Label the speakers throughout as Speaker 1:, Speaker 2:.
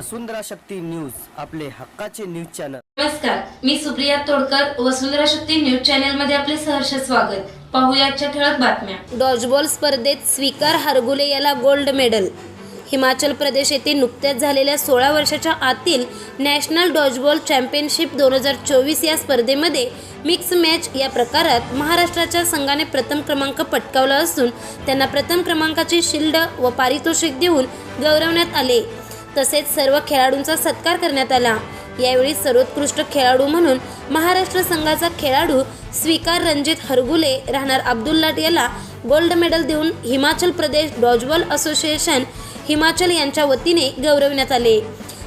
Speaker 1: वसुंधरा Shakti news आपले हक्काचे news channel.
Speaker 2: नमस्कार मी सुप्रिया तोडकर वसुंधरा शक्ती न्यूज चॅनलमध्ये आपले सहर्ष स्वागत. पाहूया आजच्या ठळक बातम्या.
Speaker 3: डॉजबॉल स्पर्धेत स्वीकार हरगुले याला गोल्ड मेडल हिमाचल प्रदेश येथे नुकत्याच झालेल्या सोळा वर्षाच्या आतील नॅशनल डॉजबॉल चॅम्पियनशिप दोन हजार चोवीस या स्पर्धेमध्ये मिक्स मॅच या प्रकारात महाराष्ट्राच्या संघाने प्रथम क्रमांक पटकावला असून त्यांना प्रथम क्रमांकाची शिल्ड व पारितोषिक देऊन गौरवण्यात आले. तसेच सर्व खेळाडूंचा सत्कार करण्यात आला. यावेळी सर्वोत्कृष्ट खेळाडू म्हणून महाराष्ट्र संघाचा खेळाडू स्वीकार रणजित हरगुले राहणार अब्दुल्लाट याला गोल्ड मेडल देऊन हिमाचल प्रदेश डॉजबॉल असोसिएशन हिमाचल यांच्या वतीने गौरवण्यात आले.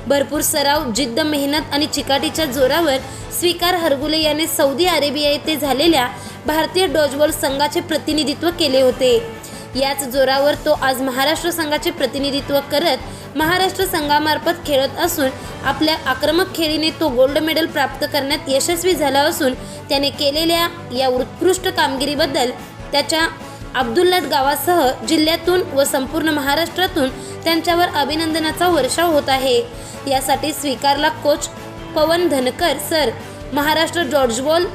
Speaker 3: भरपूर सराव जिद्द मेहनत आणि चिकाटीच्या जोरावर स्वीकार हरगुले याने सौदी अरेबिया येथे झालेल्या भारतीय डॉजबॉल संघाचे प्रतिनिधित्व केले होते. याच जोरावर तो आज महाराष्ट्र संघाचे प्रतिनिधित्व करत महाराष्ट्र संघामार्फत खेळत असून आपल्या आक्रमक खेळीने तो गोल्ड मेडल प्राप्त करण्यात यशस्वी झाला असून त्याने केलेल्या या उत्कृष्ट कामगिरीबद्दल त्याच्या अब्दुल्लाद गावासह जिल्ह्यातून व संपूर्ण महाराष्ट्रातून त्यांच्यावर अभिनंदनाचा वर्षाव होत आहे. यासाठी स्वीकारला coach Pawan Dhankar sir Maharashtra dodgeball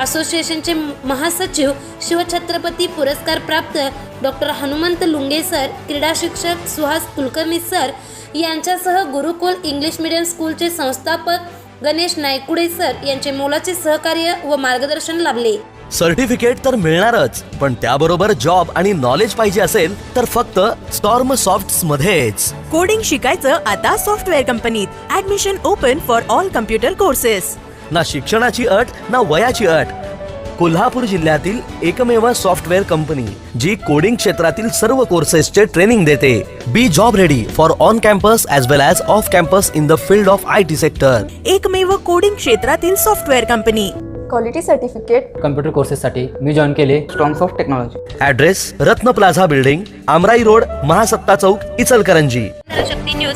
Speaker 3: असोसिएशनचे महासचिव शिवछत्रपती पुरस्कार प्राप्त डॉक्टर हनुमंत लुंगे सर क्रीडा शिक्षक सुहास कुलकर्णी सर यांच्यासह गुरुकुल इंग्लिश मीडियम स्कूलचे संस्थापक गणेश नायकुडे सर यांचे मोलाचे सहकार्य व मार्गदर्शन लाभले.
Speaker 4: सर्टिफिकेट तर मिळणारच पण त्याबरोबर जॉब आणि नॉलेज पाहिजे असेल तर फक्त स्टॉर्म सॉफ्ट मध्येच.
Speaker 5: कोडिंग शिकायचं आता सॉफ्टवेअर कंपनीत. Admission open for all computer courses
Speaker 4: ना शिक्षणाची अट ना वयाची अट. कोल्हापूर जिल्ह्यातील एकमेव सॉफ्टवेअर कंपनी जी कोडिंग क्षेत्रातील सर्व कोर्सेसचे ट्रेनिंग देते. Be job ready for on campus as well as off campus in the field of I T sector
Speaker 5: एकमेव कोडिंग क्षेत्रातील software company.
Speaker 6: Quality certificate
Speaker 7: computer कोर्सेससाठी मी जॉईन केले. Strongs of technology
Speaker 4: address Ratna plaza building Amrai road Mahasatta Chowk Ichalkaranji